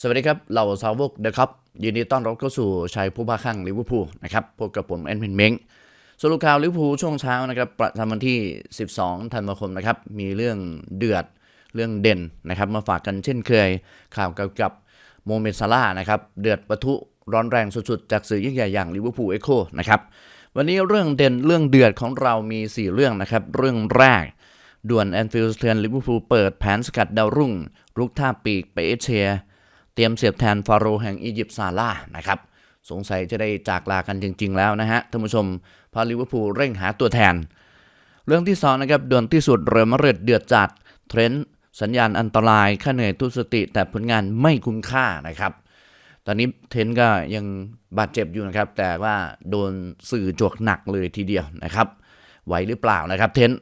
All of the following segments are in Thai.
สวัสดีครับเหล่าสาวกนะครับ ยินดีต้อนรับเข้าสู่ชัยผู้บ้าคลั่งลิเวอร์พูลนะครับ พบกับผมแอนเพนเม้งสรุปข่าวลิเวอร์พูลช่วงเช้านะครับ ประจำวันที่ 12 ธันวาคมนะครับ มีเรื่องเดือด เรื่องเด่นนะครับ มาฝากกันเช่นเคย ข่าวเกี่ยวกับโมเมดซาร่านะครับ เดือดปะทุร้อนแรงสุดๆ จากสื่อยิ่งใหญ่อย่างลิเวอร์พูลเอ็กโคนะครับ วันนี้เรื่องเด่นเรื่องเดือดของเรามี 4 เรื่องนะครับ เรื่องแรกด่วนแอนฟิลด์เทือนลิเวอร์พูลเปิดแผนสกัดดาวรุ่งรุกท่าปีกไปเอเชีย เตรียมเสียบแทนฟาโรห์แห่งอียิปต์ซาร่านะครับสงสัยจะได้จากลากันจริง ๆ แล้วนะฮะท่านผู้ชมพราลิเวอร์พูลเร่งหาตัวแทน เรื่องที่สองนะครับด่วนที่สุดเรอมาดริดเดือดจัดเทรนต์สัญญาณอันตรายค่าเหนื่อยทุสติ แต่ผลงานไม่คุ้มค่านะครับ ตอนนี้เทรนก็ยังบาดเจ็บอยู่นะครับ แต่ว่าโดนสื่อจวกหนักเลยทีเดียวนะครับไหวหรือเปล่านะครับเทรน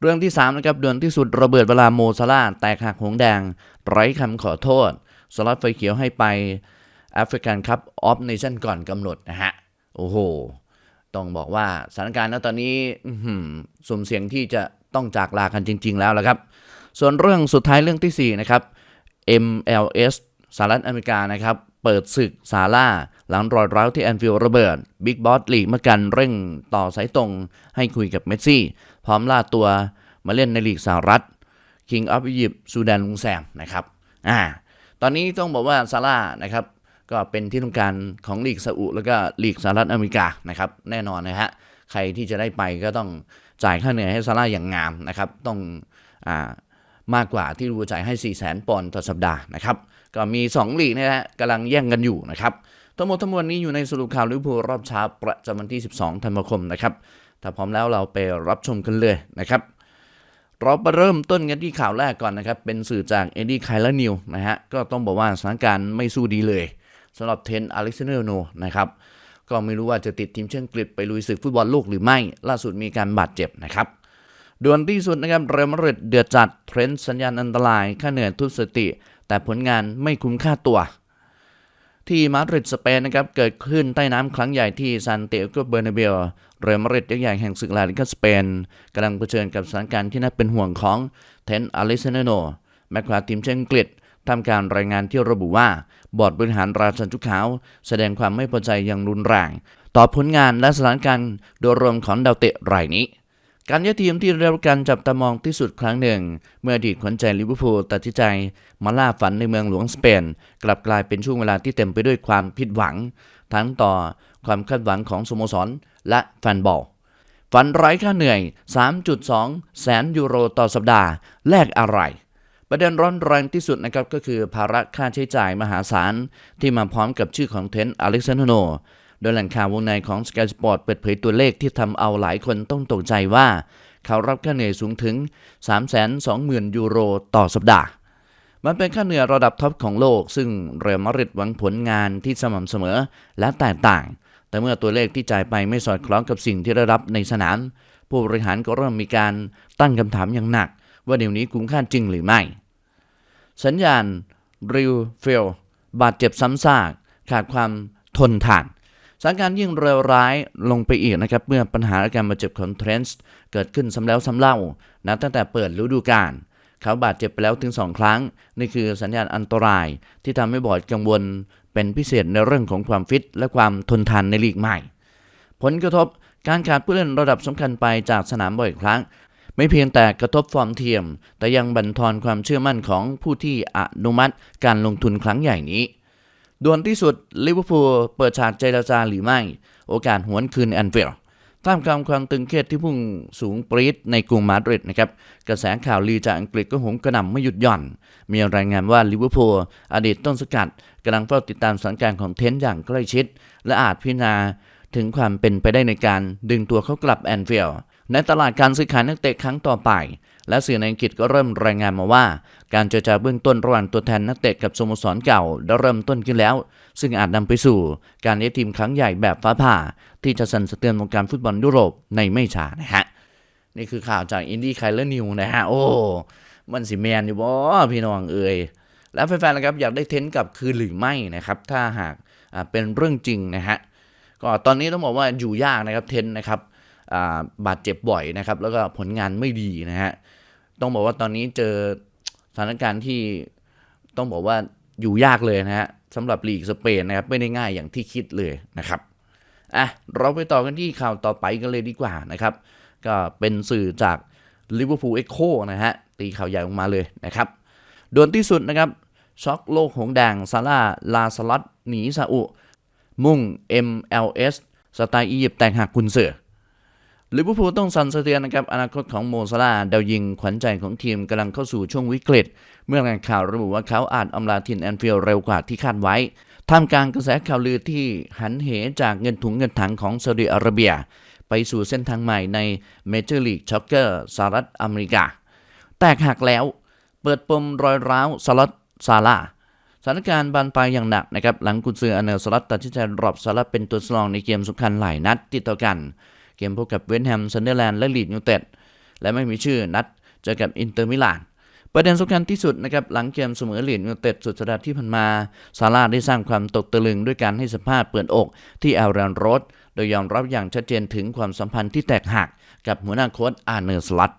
เรื่องที่3นะครับด่วนที่สุดระเบิดเวลาโมซาร่าแตกหักหงแดง ไร้คำขอโทษ สล็อตไฟเขียวให้ไปแอฟริกันคัพออฟเนชั่นก่อนกำหนดนะฮะ โอ้โห ต้องบอกว่าสถานการณ์ณตอนนี้สุ่มเสี่ยงที่จะต้องจากลากันจริง ๆ แล้วละครับ ส่วนเรื่องสุดท้ายเรื่องทีสี่ 4 นะครับ MLS สหรัฐอเมริกานะครับ เปิดศึกซาร่า หลังรอยร้าวที่แอนฟิลด์ระเบิดบิ๊กบอสลีกเมื่อกันเร่งต่อสายตรงให้คุยกับเมสซี่ พร้อมล่าตัวมาเล่นในลีกสหรัฐ King of Egypt ซูดานลุงแซมนะครับ อ่า ตอนนี้ต้องบอกว่าซาร่านะครับก็เป็นที่ต้องการของลีกซาอุแล้วก็ลีกสหรัฐอเมริกานะครับแน่นอนนะฮะใครที่จะได้ไปก็ต้องจ่ายค่าเหนื่อยให้ซาร่าอย่างงามนะครับต้องอ่ามากกว่าที่รูจ่ายให้ 4 0 0 0 0 0ปอนด์ต่อสัปดาห์นะครับก็มี 2 ลีกนะฮะกำลังแย่งกันอยู่นะครับทั้งหมดทั้งมวลนี้อยู่ในสรุปข่าวลิเวอร์พูลรอบเช้าประจำวันที่ 12 ธันวาคมนะครับถ้าพร้อมแล้วเราไปรับชมกันเลยนะครับ เราไปเริ่มต้นกันที่ข่าวแรกก่อนนะครับ เป็นสื่อจากเอ็ดดี้ไคลนิวนะฮะ ก็ต้องบอกว่าสถานการณ์ไม่สู้ดีเลยสำหรับเทนอเล็กซานเดอร์โนนะครับ ก็ไม่รู้ว่าจะติดทีมเชียงกฤษไปลุยศึกฟุตบอลโลกหรือไม่ ล่าสุดมีการบาดเจ็บนะครับด่วนที่สุดนะครับเรอัลมาดริดเดือดจัดเทรนด์สัญญาณอันตราย ค่าเหนื่อยทุบสติ แต่ผลงานไม่คุ้มค่าตัว ที่มาดริดสเปนนะครับเกิดขึ้นใต้น้ำครั้งใหญ่ที่ซานเตโกเบอร์นาเบล เรอัลมาดริดยักษ์ใหญ่แห่งศึกลาลิกาสเปนกำลังเผชิญกับสถานการณ์ที่น่าเป็นห่วงของเทนอลิซานโนแมคคลาทีมเชียงอังกฤษทำการรายงานที่ระบุว่า บอร์ดบริหารราชันชุกขาว แสดงความไม่พอใจอย่างรุนแรง ต่อผลงานและสถานการณ์โดยรวมของดาวเตะรายนี้ การย้ายทีมที่ได้รับการจับตามองที่สุดครั้งหนึ่ง เมื่ออดีตขวัญใจลิเวอร์พูลตัดสินใจ มาล่าฝันในเมืองหลวงสเปน กลับกลายเป็นช่วงเวลาที่เต็มไปด้วยความผิดหวัง ทั้งต่อความคาดหวังของสโมสร และแฟนบอลฝันไร้ค่าเหนื่อย 3.2 แสนยูโรต่อสัปดาห์ แลกอะไร ประเด็นร้อนแรงที่สุดนะครับก็คือภาระค่าใช้จ่ายมหาศาล ที่มาพร้อมกับชื่อของเทนต์อเล็กซานโนโดยแหล่งข่าววงในของ Sky Sport เปิดเผยตัวเลขที่ทำเอาหลายคนต้องตกใจว่า เขารับค่าเหนื่อยสูงถึง 320,000 ยูโรต่อสัปดาห์มันเป็นค่าเหนื่อยระดับท็อปของโลก ซึ่งเรอัลมาดริดหวังผลงานที่สม่ำเสมอและแตกต่าง แต่เมื่อตัวเลขที่จ่ายไปไม่สอดคล้องกับสิ่งที่ได้รับในสนาม ผู้บริหารก็เริ่มมีการตั้งคำถามอย่างหนัก ว่าเดี๋ยวนี้คุ้มค่าจริงหรือไม่ สัญญาณริวเฟลบาดเจ็บซ้ำซากขาดความทนทานสถานการณ์ยิ่งเลวร้ายลงไปอีกนะครับ เมื่อปัญหาอาการบาดเจ็บของเทรนส์เกิดขึ้นซ้ำแล้วซ้ำเล่านับตั้งแต่เปิดฤดูกาลเขาบาดเจ็บไปแล้วถึง 2 ครั้ง นี่คือสัญญาณอันตรายที่ทำให้บอร์ดกังวล เป็นพิเศษในเรื่องของความฟิต และความทนทานในลีกใหม่ ผลกระทบการขาดผู้เล่นระดับสำคัญไปจากสนามบ่อยครั้ง ไม่เพียงแต่กระทบฟอร์มเทียม แต่ยังบั่นทอนความเชื่อมั่นของผู้ที่อนุมัติการลงทุนครั้งใหญ่นี้ด่วนที่สุดลิเวอร์พูลเปิดฉากเจรจาหรือไม่ โอกาสหวนคืนแอนฟิลด์ ท่ามกลางความตึงเครียดที่พุ่งสูงปรี๊ดในกรุงมาดริดนะครับกระแสข่าวลือจากอังกฤษก็หมกระหน่ำไม่หยุดหย่อน มีรายงานว่าลิเวอร์พูลอดีตต้นสกัดกำลังเฝ้าติดตามสถานการณ์ของเทนต์อย่างใกล้ชิด และอาจพิจารณาถึงความเป็นไปได้ในการดึงตัวเขากลับแอนฟิลด์ในตลาดการซื้อขายนักเตะครั้งต่อไป และสื่อในอังกฤษก็เริ่มรายงานมาว่า การเจรจาเบื้องต้นระหว่างตัวแทนนักเตะกับสโมสรเก่าได้เริ่มต้นขึ้นแล้ว ซึ่งอาจนำไปสู่การย้ยทีมครั้งใหญ่แบบฟ้าผ่า ที่จะสั่นสะเทือนวงการฟุตบอลยุโรปในไม่ช้านะฮะ นี่คือข่าวจากอินดี้ไคลเลอร์นิวนะฮะ โอ้ มันสิแมนอยู่บ่พี่น้องเอ่ยแล้วแฟนๆนะครับอยากได้เทนกลับคืนหรือไม่นะครับ ถ้าหากเป็นเรื่องจริงนะฮะก็ตอนนี้ต้องบอกว่าอยู่ยากนะครับเทนนะครับาบาดเจ็บบ่อยนะครับ แล้วก็ผลงานไม่ดีนะฮะต้องบอกว่าตอนนี้เจอสถานการณ์ที่ต้องบอกว่าอยู่ยากเลยนะฮะสำหรับลีกสเปนนะครับไม่ได้ง่ายอย่างที่คิดเลยนะครับ อะเราไปต่อกันที่ข่าวต่อไปกันเลยดีกว่านะครับ ก็เป็นสื่อจากลิเวอร์พูลเอ็กโคนะฮะ ตีข่าวใหญ่ออกมาเลยนะครับด่วนที่สุดนะครับ ช็อกโลกหงแดงซาร่าลาสลัดหนีซาอุ มุ่ง MLS สไตล์อียิปต์แต่งหักกุนเสือลิเวอร์พูลต้องสั่นสะเทือนนะครับอนาคตของโมซาลาดาวยิงขวัญใจของทีมกำลังเข้าสู่ช่วงวิกฤต เมื่อรายงข่าวระบุว่าเขาอาจอำลาทินแอนฟิลด์เร็วกว่าที่คาดไว้ ท่ามกลางกระแสข่าวลือที่หันเหจากเงินถุงเงินถังของซาอุดิอาระเบีย ไปสู่เส้นทางใหม่ในเมเจอร์ลีกช็อกเกอร์สหรัฐอเมริกา แตกหักแล้วเปิดปมรอยร้าวสล็อตซาร่าสถานการณ์บานปลายอย่างหนักนะครับหลังกุนซืออเนลสลัตตัดสินใจรอปซาร่าเป็นตัวสรองในเกมสำคัญหลายนัดติดต่อกัน เกมพบกับเวนแฮมซันเดอร์แลนด์และลีดยูเต็ดและไม่มีชื่อนัดเจอกับอินเตอร์มิลาน ประเด็นสำคัญที่สุดนะครับหลังเกมเสมอลียูไนเต็ดสุดสัปดาห์ที่ผ่านมา ซาร่าได้สร้างความตกตะลึงด้วยการให้สัมภาษณ์เปิดอกที่แอลแรนโรดโดยยอมรับอย่างชัดเจนถึงความสัมพันธ์ที่แตกหักกับหัวหน้าโค้ชอาเนอร์สลัต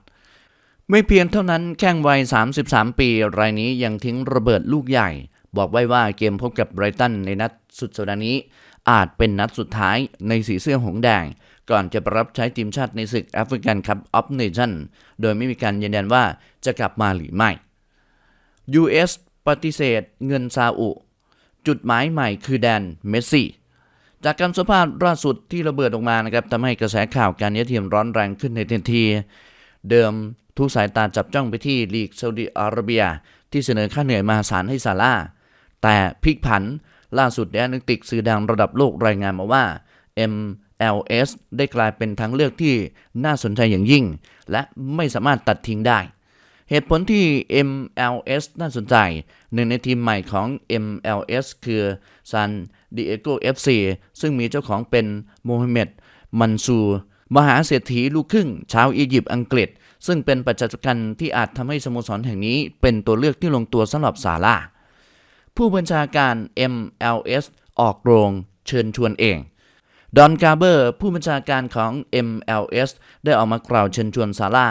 ไม่เพียงเท่านั้นแข้งวัย 33 ปี รายนี้ยังทิ้งระเบิดลูกใหญ่ บอกไว้ว่าเกมพบกับไบรตันในนัดสุดสัปดาห์นี้ อาจเป็นนัดสุดท้ายในสีเสื้อหงแดง ก่อนจะไปรับใช้ทีมชาติในศึกแอฟริกันคัพออฟเนชั่นโดยไม่มีการยืนยันว่าจะกลับมาหรือไม่ US ปฏิเสธเงินซาอุ จุดหมายใหม่คือแดนเมสซี่ จากการสัมภาษณ์ล่าสุดที่ระเบิดออกมานะครับทำให้กระแสข่าวการย้ายทียมร้อนแรงขึ้นในทันที เดิมทุกสายตาจับจ้องไปที่ลีกซาอุดิอาระเบีย ที่เสนอค่าเหนื่อยมหาศาลให้ซาร่าแต่พลิกผันล่าสุดแดนนิติกสื่อดังระดับโลกรายงานมาว่า MLS ได้กลายเป็นทางเลือกที่น่าสนใจอย่างยิ่ง และไม่สามารถตัดทิ้งได้ เหตุผลที่ MLS น่าสนใจ หนึ่งในทีมใหม่ของ MLS คือ San Diego FC ซึ่งมีเจ้าของเป็นโมฮัมเหม็ดมันซูร์มหาเศรษฐีลูกครึ่ง ชาวอียิปต์อังกฤษ ซึ่งเป็นปัจจัยสำคัญที่อาจทำให้สโมสรแห่งนี้เป็นตัวเลือกที่ลงตัวสำหรับซาร่าผู้บัญชาการ MLS ออกโรงเชิญชวนเอง ดอนกาเบอร์ผู้บัญชาการของ MLS ได้ออกมากล่าวเชิญชวนซาร่า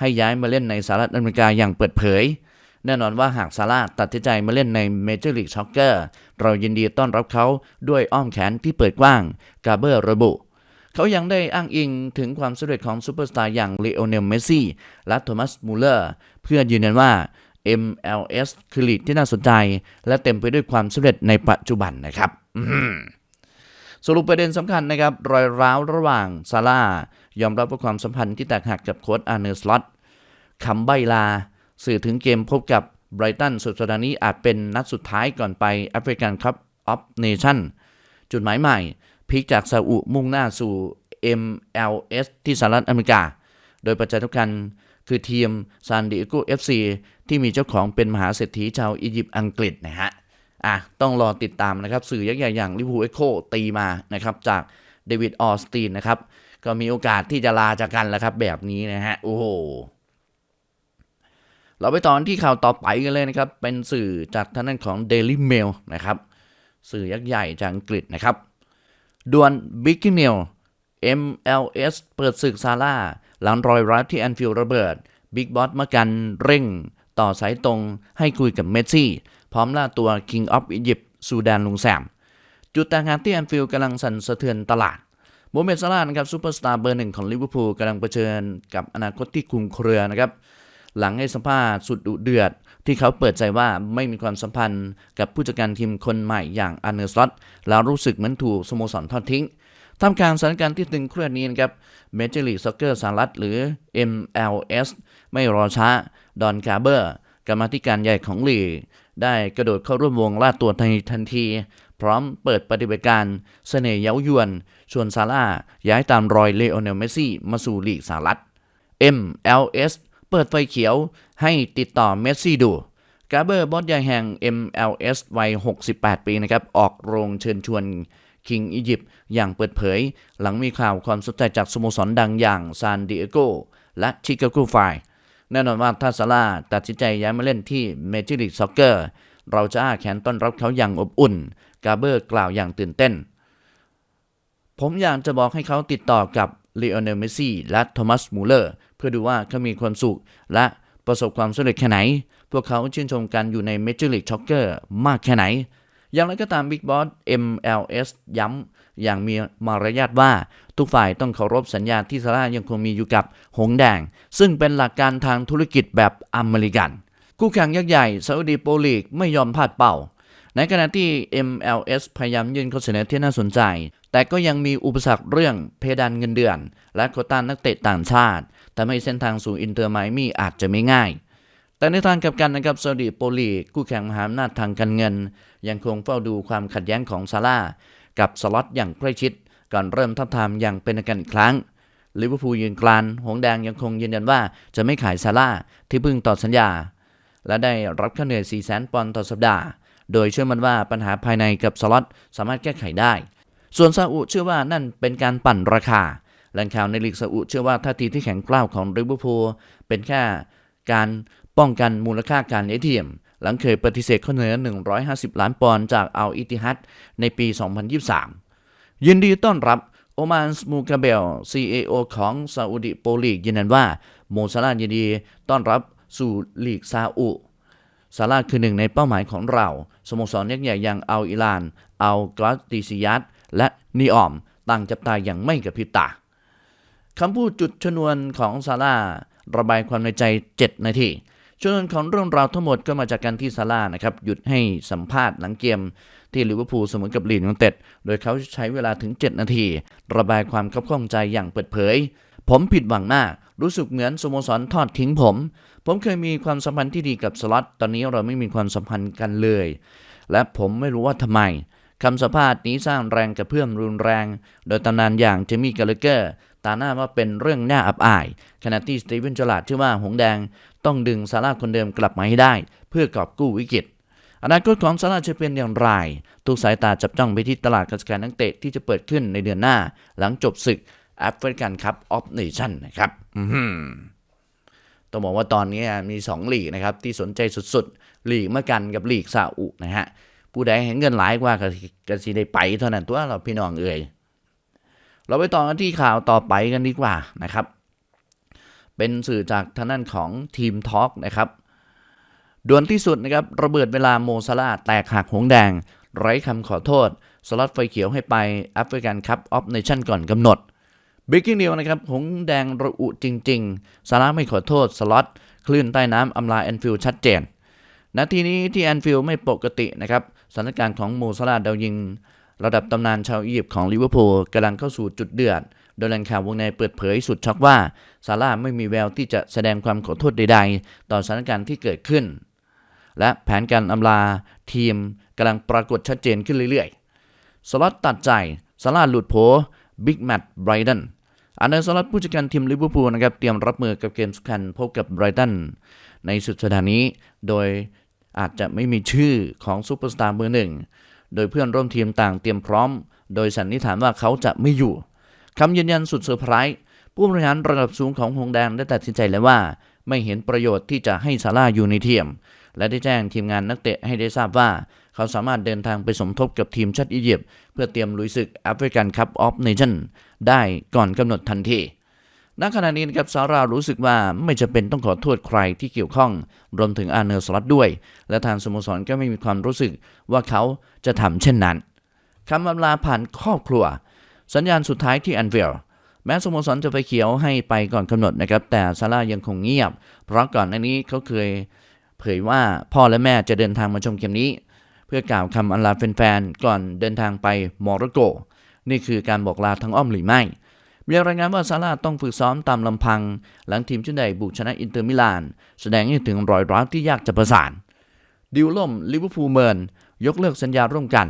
ให้ย้ายมาเล่นในสหรัฐอเมริกาอย่างเปิดเผย แน่นอนว่าหากซาร่าตัดสินใจมาเล่นในเมเจอร์ลีกช็อกเกอร์เรายินดีต้อนรับเขาด้วยอ้อมแขนที่เปิดกว้าง กาเบอร์ระบุ เขายังได้อ้างอิงถึงความสำเร็จของซูเปอร์สตาร์อย่างเลโอเนลเมสซี่และโทมัสมูเลอร์เพื่อยืนยันว่า MLS คือลีกที่น่าสนใจ และเต็มไปด้วยความสำเร็จในปัจจุบันนะครับ สรุปประเด็นสำคัญนะครับ รอยร้าวระหว่างซาร่ายอมรับว่าความสัมพันธ์ที่แตกหักกับโค้ชอาร์เนอร์สล็อตคำใบลา สื่อถึงเกมพบกับไบรตันสุดสัปดาห์นี้อาจเป็นนัดสุดท้ายก่อนไปแอฟริกันคัพออฟเนชั่นจุดหมายใหม่พลิกจากซาอุมุ่งหน้าสู่ MLS ที่สหรัฐอเมริกา โดยปัจจัยทุกกันคือทีมซานดิเอโก FC ที่มีเจ้าของเป็นมหาเศรษฐีชาวอียิปต์อังกฤษนะฮะ อะต้องรอติดตามนะครับ สื่อยักษ์ใหญ่อย่างลิเวอร์พูลเอ็กโคตีมานะครับจากเดวิดออสตีนนะครับก็มีโอกาสที่จะลาจากกันแล้วครับ แบบนี้นะฮะโอ้โหเราไปตอนที่ข่าวต่อไปกันเลยนะครับ เป็นสื่อจากท่างด้นของ Daily Mail นะครับ สื่อยักษ์ใหญ่จากอังกฤษนะครับด่วนบิ๊กเนล MLS เปิดศึกซาร่าหลังรอยร้าวที่แอนฟิลด์ระเบิด บิ๊กบอสมากันเร่ง ต่อสายตรงให้คุยกับเมสซี่ พร้อมล่าตัว King of Egypt ซูดานลุงแซม จุดต่างงานที่แอนฟิลด์กำลังสั่นสะเทือนตลาดโมเมดซาร่านะครับซูเปอร์สตาร์เบอร์หนึ่งของลิเวอร์พูลกำลังเผชิญกับอนาคตที่คลุมเครือนะครับ หลังให้สัมภาษณ์สุดดุเดือด ที่เขาเปิดใจว่าไม่มีความสัมพันธ์กับผู้จัดการทีมคนใหม่อย่างอันเนอร์สลอตแล้วรู้สึกเหมือนถูกสโมสรทอดทิ้งท่ามกลางสถานการณ์ที่ตึงเครียดนี้นะครับเมเจอร์ลีกซ็อกเกอร์สหรัฐหรือ MLS ไม่รอช้า ดอนคาเบอร์ กรรมธิการใหญ่ของลีก ได้กระโดดเข้าร่วมวงล่าตัวในทันที พร้อมเปิดปฏิบัติการเสน่ห์เย้ายวน ชวนซาร่าย้ายตามรอยเลโอเนลเมสซี่มาสู่ลีกสหรัฐ MLS เปิดไฟเขียวให้ติดต่อเมสซี่ดูกาเบอร์บอสใหญ่แห่ง MLS วัย 68 ปีนะครับ ออกโรงเชิญชวนคิงอียิปต์อย่างเปิดเผย หลังมีข่าวความสนใจจากสโมสรดังอย่างซานดิเอโกและชิคาโกไฟ แน่นอนว่าถ้าซาร่าตัดสินใจย้ายมาเล่นที่เมเจอร์ลีกซ็อกเกอร์เราจะอ้าแขนต้อนรับเขาอย่างอบอุ่น กาเบอร์กล่าวอย่างตื่นเต้น ผมอยากจะบอกให้เขาติดต่อกับเลโอเนลเมซี่และโทมัสมูเลอร์เพื่อดูว่าเขามีความสุขและประสบความสำเร็จแค่ไหน พวกเขาชื่นชมกันอยู่ใน Major League Soccer มากแค่ไหน อย่างไรก็ตาม Big Boss MLS ย้ำอย่างมีมารยาทว่า ทุกฝ่ายต้องเคารพสัญญาที่ซาร่ายังคงมีอยู่กับหงแดง ซึ่งเป็นหลักการทางธุรกิจแบบอเมริกัน คู่แข่งยักษ์ใหญ่ซาอุดีโปรลีกไม่ยอมพลาดเป้า ในขณะที่ MLS พยายามยื่นข้อเสนอที่น่าสนใจ แต่ก็ยังมีอุปสรรคเรื่องเพดานเงินเดือน และโคต้านักเตะต่างชาติทำให้เส้นทางสู่อินเตอร์ไมมี่อาจจะไม่ง่าย แต่ในทางกลับกันนะครับซาอุดีโปลีกคู่แข่งมหาอำนาจทางการเงิน ยังคงเฝ้าดูความขัดแย้งของซาร่ากับสล็อตอย่างใกล้ชิด ก่อนเริ่มทับทามอย่างเป็นทางการอีกครั้งลิเวอร์พูลยืนกราน หงแดงยังคงยืนยันว่าจะไม่ขายซาร่าที่เพิ่งต่อสัญญา และได้รับค่าเหนื่อย 4 0 0 0 0ปอนด์ต่อสัปดาห์ โดยเชื่อมันว่าปัญหาภายในกับสล็อตสามารถแก้ไขได้ ส่วนซาอุเชื่อว่านั่นเป็นการปั่นราคาแหล่งข่าวในลีกซาอุเชื่อว่าท่าทีที่แข็งกร้าวของลิเวอร์พูลเป็นแค่การ ป้องกันมูลค่าการเอทีเอ็มหลังเคยปฏิเสธข้อเสนอ 150 ล้านปอนด์จากอัลอิติฮัดในปี 2023 ยินดีต้อนรับโอมานสมูกาเบล CAO ของซาอุดิโปลีกยืนยันว่า โมซาลายินดีต้อนรับสู่ลีกซาอุซาร่าคือหนึ่งในเป้าหมายของเรา สโมสรยักษ์ใหญ่อย่างอัลอิลาน อัลกราติซิยัตและนีออมต่างจับตาอย่างไม่กระพริบตาคำพูดจุดชนวนของซาร่าระบายความในใจ 7 นาที ชนวนของเรื่องราวทั้งหมดก็มาจากการที่ซาร่านะครับหยุดให้สัมภาษณ์หลังเกมที่ลิเวอร์พูลเสมอกับลีดยูไนเต็ดโดยเขาใช้เวลาถึง 7 นาที ระบายความคับข้องใจอย่างเปิดเผย ผมผิดหวังมาก รู้สึกเหมือนสโมสรทอดทิ้งผม ผมเคยมีความสัมพันธ์ที่ดีกับสล็อตตอนนี้เราไม่มีความสัมพันธ์กันเลย และผมไม่รู้ว่าทำไมคำสัมภาษณ์นี้สร้างแรงกระเพื่อมรุนแรง โดยตำนานอย่างเจมี่กาเลเกอร์ ตาหน้าว่าเป็นเรื่องน่าอับอาย ขณะที่สตีเวนจลาดชื่อว่าหงแดง ต้องดึงซาร่าคนเดิมกลับมาให้ได้ เพื่อกอบกู้วิกฤตอนาคตของซาร่าจะเป็นอย่างไรทุกสายตาจับจ้องไปที่ตลาดการจัดการนักเตะที่จะเปิดขึ้นในเดือนหน้า หลังจบศึกแอฟริกันคัพออฟเนชั่นนะครับต้องบอกว่าตอนนี้มี2ลีกนะครับ ที่สนใจสุดๆลีกเมื่อกันกับหลีกซาอุนะฮะ ผู้ใดเห็นเงินหลายกว่าก็ก็สิได้ไปเท่านั้นตัวเราพี่น้องเอ่ยเราไปต่อกันที่ข่าวต่อไปกันดีกว่านะครับ เป็นสื่อจากทางด้านของทีมทอล์กนะครับด่วนที่สุดนะครับระเบิดเวลาโมซาลาแตกหักหงแดง ไร้คำขอโทษ สล็อตไฟเขียวให้ไปแอฟริกันคัพออฟเนชั่นก่อนกำหนดบิ๊ก i ิ g เดียวนะครับ หงแดงระอุจริง ๆ ซาร่าไม่ขอโทษ สล็อตคลื่นใต้น้ำอำลาแอนฟิลชัดเจน นาทีนี้ที่แอนฟิลไม่ปกตินะครับสถานการณ์ของโมซาลาดาวยิง ระดับตำนานชาวอียิปต์ของลิเวอร์พูลกำลังเข้าสู่จุดเดือด โดยแหล่งข่าววงในเปิดเผยสุดช็อกว่าซาร่าไม่มีแววที่จะแสดงความขอโทษใดๆ ต่อสถานการณ์ที่เกิดขึ้น และแผนการอำลาทีมกำลังปรากฏชัดเจนขึ้นเรื่อยๆ สล็อตตัดใจซาร่าห์หลุดโผบิ๊กแมตต์ไบรตันอันเดอร์สล็อตผู้จัดการทีมลิเวอร์พูลนะครับเตรียมรับมือกับเกมสำคัญพบกับไบรตันในสุดสัปดาห์นี้ โดยอาจจะไม่มีชื่อของซูเปอร์สตาร์เบอร์หนึ่ง โดยเพื่อนร่วมทีมต่างเตรียมพร้อม โดยสันนิษฐานว่าเขาจะไม่อยู่ คำยืนยันสุดเซอร์ไพรส์ผู้บริหารระดับสูงของหงแดงได้ตัดสินใจแล้วว่า ไม่เห็นประโยชน์ที่จะให้ซาร่าอยู่ในทีม และได้แจ้งทีมงานนักเตะให้ได้ทราบว่า เขาสามารถเดินทางไปสมทบกับทีมชาติอียิปต์เพื่อเตรียมลุยศึกแอฟริกันคัพออฟเนชั่นได้ก่อนกำหนดทันทีณขณะนี้นะครับซาร่ารู้สึกว่าไม่จะเป็นต้องขอโทษใครที่เกี่ยวข้อง รวมถึงอาเนอร์สล็อตด้วย และทางสโมสรก็ไม่มีความรู้สึกว่าเขาจะทำเช่นนั้นคำอำลาผ่านครอบครัว สัญญาณสุดท้ายที่แอนฟิลด์แม้สโมสรจะไฟเขียวให้ไปก่อนกำหนดนะครับ แต่ซาร่ายังคงเงียบ เพราะก่อนหน้านี้เขาเคยเผยว่าพ่อและแม่จะเดินทางมาชมเกมนี้ เพื่อกล่าวคำอำลาแฟนๆก่อนเดินทางไปโมร็อกโก นี่คือการบอกลาทางอ้อมหรือไม่มีรายงานว่าซาร่าต้องฝึกซ้อมตามลำพัง หลังทีมชุดใหญ่บุกชนะอินเตอร์มิลาน แสดงให้ถึงรอยร้าวที่ยากจะประสานดิวล่มลิเวอร์พูลเมินยกเลิกสัญญาร่วมกัน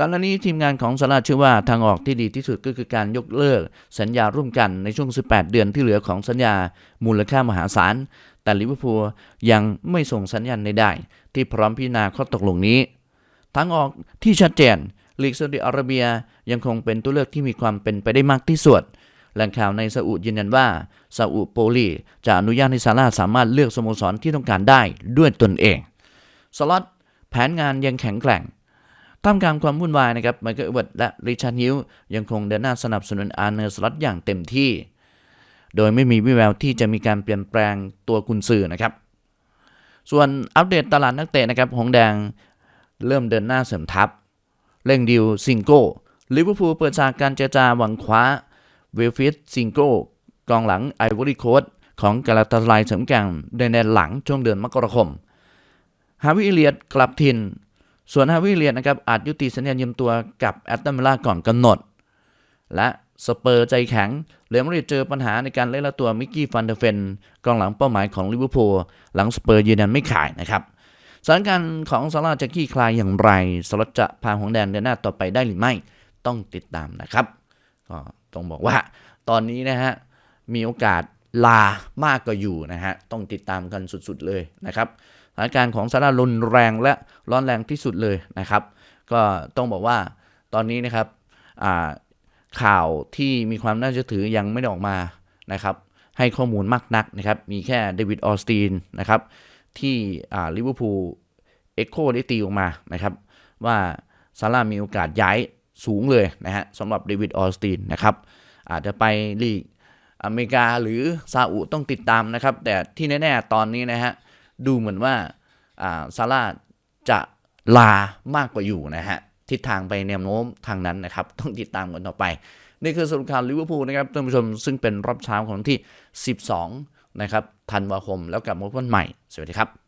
ก่อนหน้านี้ทีมงานของซาราเชื่อว่าทางออกที่ดีที่สุดก็คือการยกเลิก สัญญาร่วมกันในช่วง 18 เดือนที่เหลือของสัญญามูลค่ามหาศาล แต่ลิเวอร์พูลยังไม่ส่งสัญญาณใดๆที่พร้อมพิจารณาข้อตกลงนี้ทางออกที่ชัดเจนลีกซาอุดิอาระเบียยังคงเป็นตัวเลือกที่มีความเป็นไปได้มากที่สุดแหล่งข่าวในซาอุยืนยันว่าซาอุโปลีจะอนุญาตให้ซาร่าสามารถเลือกสโมสรที่ต้องการได้ด้วยตนเอง สล็อตแผนงานยังแข็งแกร่ง ท่ามกลางความวุ่นวายนะครับไมเคิลเอเวิร์ดและริชาร์ดฮิวยังคงเดินหน้าสนับสนุนอาร์เนอร์สล็อตอย่างเต็มที่ โดยไม่มีวิแววที่จะมีการเปลี่ยนแปลงตัวกุนซือนะครับ ส่วนอัปเดตตลาดนักเตะนะครับหงแดงเริ่มเดินหน้าเสริมทัพ เร่งดิวซิงโก้ลิเวอร์พูลเปิดฉากการเจรจาหวังคว้าเวลฟิสซิงโก้กองหลังไอวอรี่โคสของกาลาตาลายเสริมแก่งในแดนหลังช่วงเดือนมกราคม ฮาวิเอเลียดกลับถิ่น ส่วนฮาวิเลียดนะครับอาจยุติสัญญายืมตัวกับแอตตันวิลล่าก่อนกำหนด และสเปอร์ใจแข็งเรอัลมาดริดเจอปัญหาในการเล่นละตัวมิกกี้ฟันเดเฟนกองหลังเป้าหมายของลิเวอร์พูลหลังสเปอร์ยืนยันไม่ขายนะครับสถานการณ์ของซาร่าจะขี้คลายอย่างไรสล็อตจะพาหงแดงเดินหน้าต่อไปได้หรือไม่ต้องติดตามนะครับ ก็ต้องบอกว่าตอนนี้นะฮะมีโอกาสลามากกว่าอยู่นะฮะต้องติดตามกันสุดๆเลยนะครับ ถานการณ์ของซาร่ารุนแรงและร้อนแรงที่สุดเลยนะครับ ก็ต้องบอกว่าตอนนี้นะครับข่าวที่มีความน่าเชื่อถือยังไม่ได้ออกมานะครับ ให้ข้อมูลมากนักนะครับ มีแค่เดวิดออสตีนนะครับที่ลิเวอร์พูลเอ็กโคได้ตีออกมานะครับ ว่าซาร่ามีโอกาสย้ายสูงเลยนะฮะสำหรับเดวิดออสตีนนะครับ อาจจะไปลีกอเมริกาหรือซาอุต้องติดตามนะครับ แต่ที่แน่ ๆ ตอนนี้นะฮะ ดูเหมือนว่าซาร่าจะลามากกว่าอยู่นะฮะ ทิศทางไปแนวโน้มทางนั้นนะครับ ต้องติดตามกันต่อไป นี่คือสรุปข่าวลิเวอร์พูลนะครับท่านผู้ชมซึ่งเป็นรอบเช้าของที่ 12 นะครับธันวาคมแล้วกลับมาพบกันใหม่ สวัสดีครับ